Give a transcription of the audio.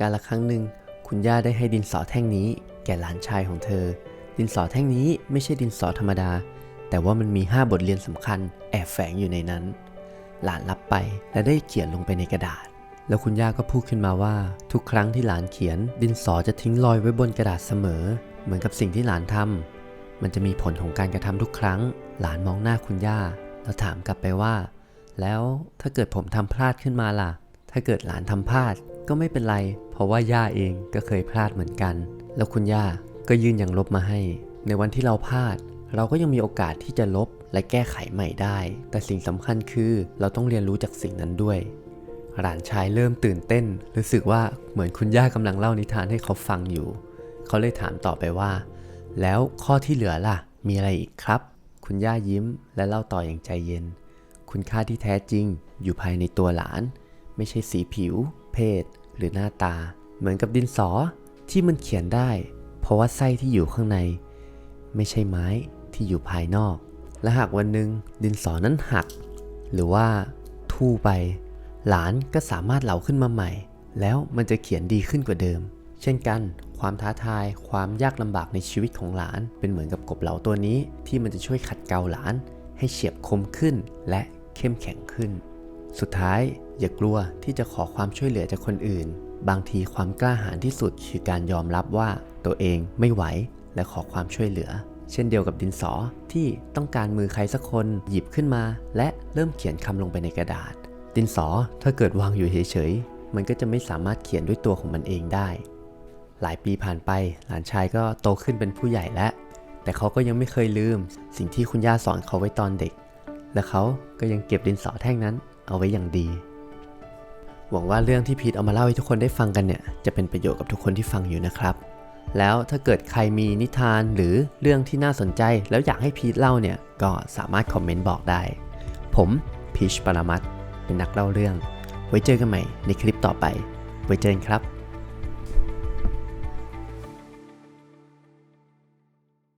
การละครั้งหนึ่งคุณย่าได้ให้ดินสอแท่งนี้ แก่หลานชายของเธอ ดินสอแท่งนี้ไม่ใช่ดินสอธรรมดา แต่ว่ามันมี 5 บทเรียนสำคัญ แอบแฝงอยู่ในนั้น หลานรับไปและได้เขียนลงไปในกระดาษ แล้วคุณย่าก็พูดขึ้นมาว่า ทุกครั้งที่หลานเขียน ดินสอจะทิ้งรอยไว้บนกระดาษเสมอ เหมือนกับสิ่งที่หลานทำมันจะมีผลของการกระทำทุกครั้ง หลานมองหน้าคุณย่า แล้วถามกลับไปว่า แล้วถ้าเกิดผมทำพลาดขึ้นมาล่ะ ถ้าเกิดหลานทำพลาดก็ไม่เป็นไร เพราะว่าย่าเองก็เคยพลาดเหมือนกัน แล้วคุณย่าก็ยื่นอย่างลบมาให้ ในวันที่เราพลาด เราก็ยังมีโอกาสที่จะลบและแก้ไขใหม่ได้ แต่สิ่งสำคัญคือเราต้องเรียนรู้จากสิ่งนั้นด้วย หลานชายเริ่มตื่นเต้น รู้สึกว่าเหมือนคุณย่ากำลังเล่านิทานให้เขาฟังอยู่ เขาเลยถามต่อไปว่า แล้วข้อที่เหลือล่ะ มีอะไรอีกครับ คุณย่ายิ้มและเล่าต่ออย่างใจเย็น คุณค่าที่แท้จริงอยู่ภายในตัวหลาน ไม่ใช่สีผิว เพศ หรือหน้าตา เหมือนกับดินสอที่มันเขียนได้ เพราะว่าไส้ที่อยู่ข้างใน ไม่ใช่ไม้ที่อยู่ภายนอก และหากวันหนึ่งดินสอนั้นหัก หรือว่าทู่ไป หลานก็สามารถเหลาขึ้นมาใหม่ แล้วมันจะเขียนดีขึ้นกว่าเดิม เช่นกัน ความท้าทาย ความยากลำบากในชีวิตของหลานเป็นเหมือนกับกบเหลาตัวนี้ ที่มันจะช่วยขัดเกลาหลาน ให้เฉียบคมขึ้นและเข้มแข็งขึ้น สุดท้าย อย่ากลัวที่จะขอความช่วยเหลือจากคนอื่น บางทีความกล้าหาญที่สุดคือการยอมรับว่าตัวเองไม่ไหวและขอความช่วยเหลือ เช่นเดียวกับดินสอที่ต้องการมือใครสักคนหยิบขึ้นมา และเริ่มเขียนคำลงไปในกระดาษ ดินสอถ้าเกิดวางอยู่เฉยๆ มันก็จะไม่สามารถเขียนด้วยตัวของมันเองได้ หลายปีผ่านไปหลานชายก็โตขึ้นเป็นผู้ใหญ่แล้วแต่เขาก็ยังไม่เคยลืม สิ่งที่คุณย่าสอนเขาไว้ตอนเด็ก และเขาก็ยังเก็บดินสอแท่งนั้นเอาไว้อย่างดี หวังว่าเรื่องที่พีทเอามาเล่าให้ทุกคนได้ฟังกันเนี่ยจะเป็นประโยชน์กับทุกคนที่ฟังอยู่นะครับ แล้วถ้าเกิดใครมีนิทานหรือเรื่องที่น่าสนใจ แล้วอยากให้พีทเล่าเนี่ยก็สามารถคอมเมนต์บอกได้ ผมพีชปรมัตเป็นนักเล่าเรื่อง ไว้เจอกันใหม่ในคลิปต่อไป ไว้เจอกันครับ